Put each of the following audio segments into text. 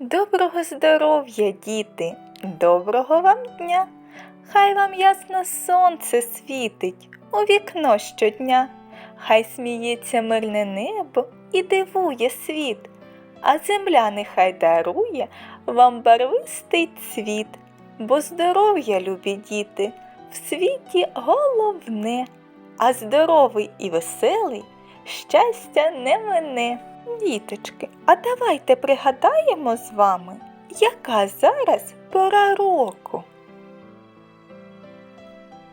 Доброго здоров'я, діти, доброго вам дня. Хай вам ясно сонце світить у вікно щодня. Хай сміється мирне небо і дивує світ, а земля нехай дарує вам барвистий цвіт, бо здоров'я, любі діти, в світі головне, а здоровий і веселий щастя не мине. Діточки, а давайте пригадаємо з вами, яка зараз пора року.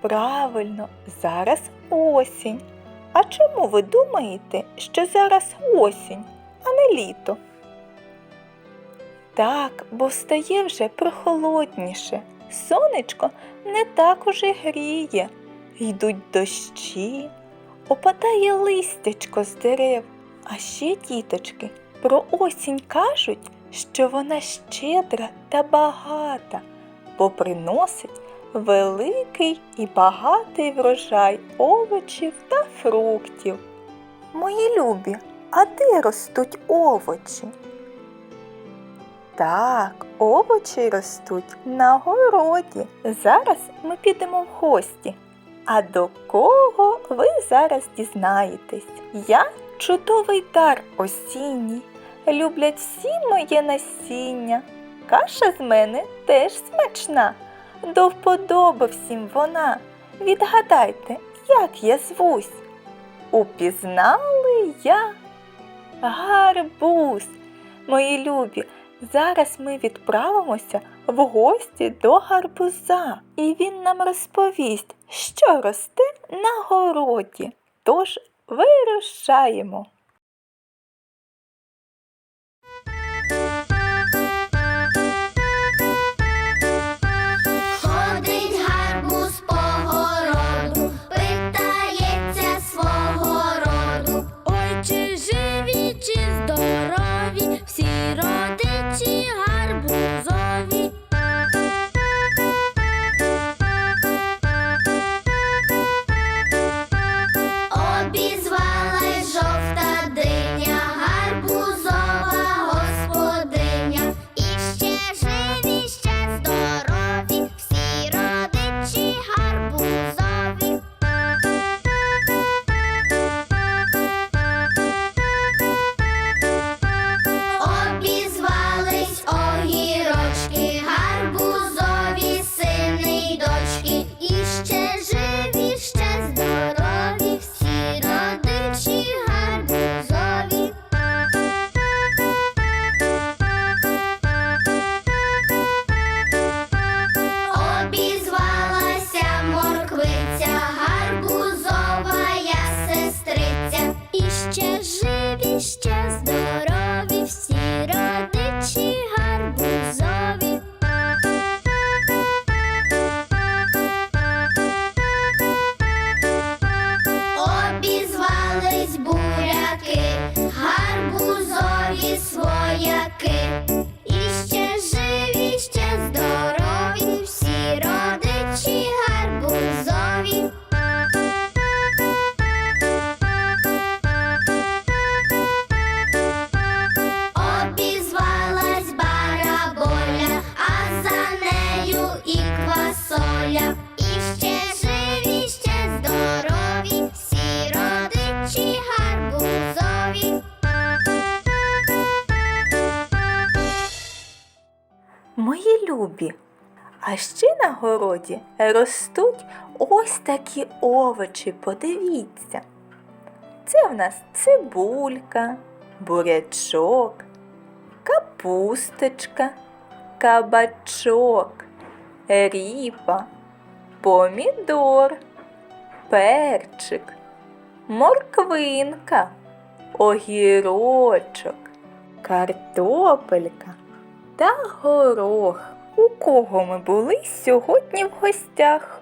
Правильно, зараз осінь. А чому ви думаєте, що зараз осінь, а не літо? Так, бо стає вже прохолодніше. Сонечко не так уже гріє. Йдуть дощі, опадає листячко з дерев. А ще, діточки, про осінь кажуть, що вона щедра та багата, бо приносить великий і багатий врожай овочів та фруктів. Мої любі, а де ростуть овочі? Так, овочі ростуть на городі. Зараз ми підемо в гості. А до кого ви зараз дізнаєтесь? Я чудовий дар осінній. Люблять всі моє насіння. Каша з мене теж смачна. До вподоби всім вона. Відгадайте, як я звусь. Упізнали я гарбуз. Мої любі, зараз ми відправимося в гості до гарбуза, і він нам розповість, що росте на городі. Тож вирушаємо. Любі, а ще на городі ростуть ось такі овочі, подивіться. Це в нас цибулька, бурячок, капусточка, кабачок, ріпа, помідор, перчик, морквинка, огірочок, картопелька та горох. У кого ми були сьогодні в гостях?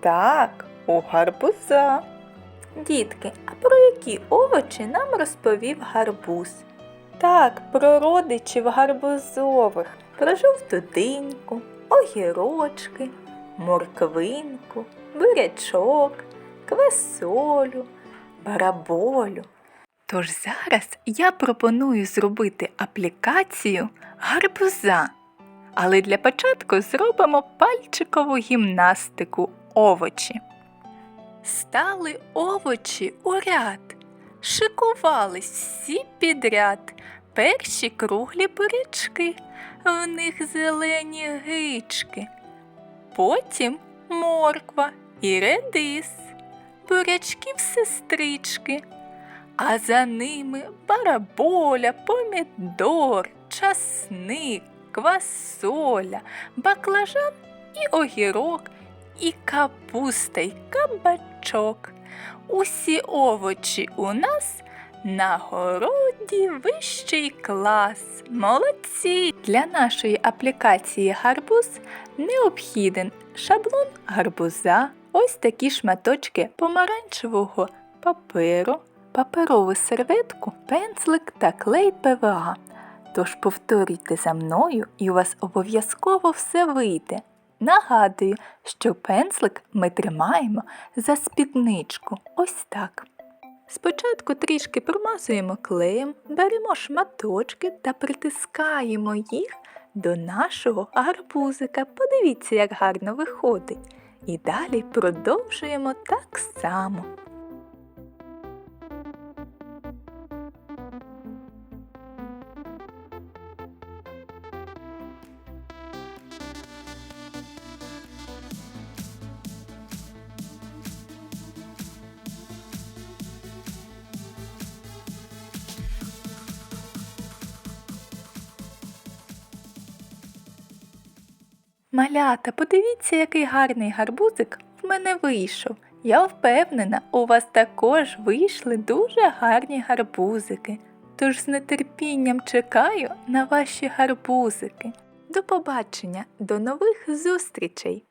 Так, у гарбуза. Дітки, а про які овочі нам розповів гарбуз? Так, про родичів гарбузових, про жовту диньку, огірочки, морквинку, бурячок, квасолю, бараболю. Тож зараз я пропоную зробити аплікацію гарбуза. Але для початку зробимо пальчикову гімнастику овочі. Стали овочі у ряд, шикувались всі підряд. Перші круглі бурячки, в них зелені гички. Потім морква і редис, бурячків сестрички, а за ними бараболя, помідор, часник, квасоля, баклажан і огірок, і капуста, й кабачок. Усі овочі у нас на городі вищий клас. Молодці! Для нашої аплікації гарбуз необхіден шаблон гарбуза, ось такі шматочки помаранчевого паперу, паперову серветку, пензлик та клей ПВА. Тож повторюйте за мною і у вас обов'язково все вийде. Нагадую, що пензлик ми тримаємо за спідничку. Ось так. Спочатку трішки промазуємо клеєм, беремо шматочки та притискаємо їх до нашого гарбузика. Подивіться, як гарно виходить. І далі продовжуємо так само. Малята, подивіться, який гарний гарбузик в мене вийшов. Я впевнена, у вас також вийшли дуже гарні гарбузики. Тож з нетерпінням чекаю на ваші гарбузики. До побачення, до нових зустрічей!